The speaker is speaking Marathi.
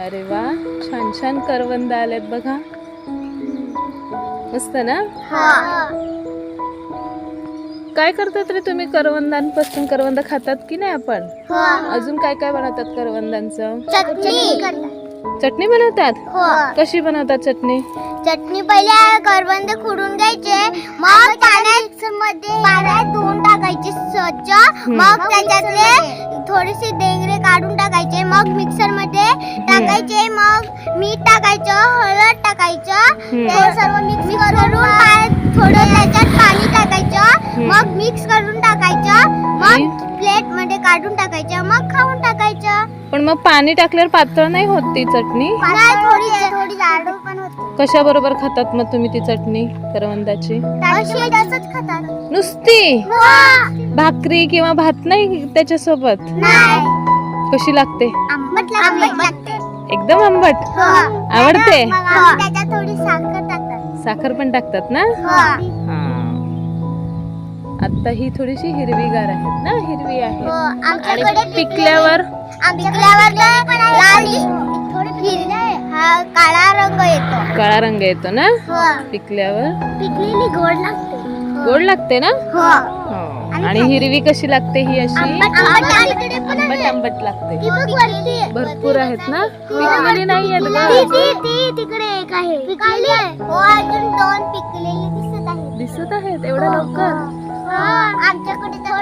अरे वा छान छान करवंद आलेत बघा. मस्त ना? काय करतात रे तुम्ही करवंदांपासून? करवंद खातात की नाही आपण? अजून काय काय बनवतात करवंदांचं? चटणी. चटणी बनवतात? हो. कशी बनवतात चटणी? चटणी पहिले करवंद खुडून घ्यायचे मग मग त्याच्यातले थोडेसे डेंगरे काढून टाकायचे मग मिक्सरमध्ये टाकायचे मग मीठ टाकायचं हळद टाकायचं. ते सर्व मिक्स करून थोडं त्याच्यात पाणी टाकायचं. मग मिक्स करून टाकायचं मग? प्लेटमध्ये काढून टाकायचं मग खाऊन टाकायचं पण मग पाणी टाकल्यावर पातळ नाही होत ती चटणी नाही थोडी पण होते. कशा बरोबर खातात मग तुम्ही ती चटणी करवंदाची? खातात. नुसती? हो. भाकरी किंवा भात नाही त्याच्यासोबत? नाही. कशी लागते? आंबट लागते. एकदम आंबट? हो. आवडते? त्याच्यात थोडी साखर टाकतात. साखर पण टाकतात ना? हो. हा. आता ही थोडीशी हिरवीगार आहेत ना? हिरवी हो, आहे आमच्याकडे आणि पिकल्यावर पिकल्यावर लाल हिरवे हा काळा रंग येतो. काळा रंग येतो ना? हो. पिकल्यावर? पिकलेली गोड लागते. गोड लागते ना? हो. हो. आणि हिरवी कशी लागते ही अशी? आंबट आंबट लागते. भरपूर आहेत ना? पिकलेली नाही आहेत ती तिकडे एक आहे. पिकलेली आहे. हो अजून दोन पिकलेली दिसत आहे दिसत आहेत. एवढ्या लवकर? हो, आमच्याकडे तर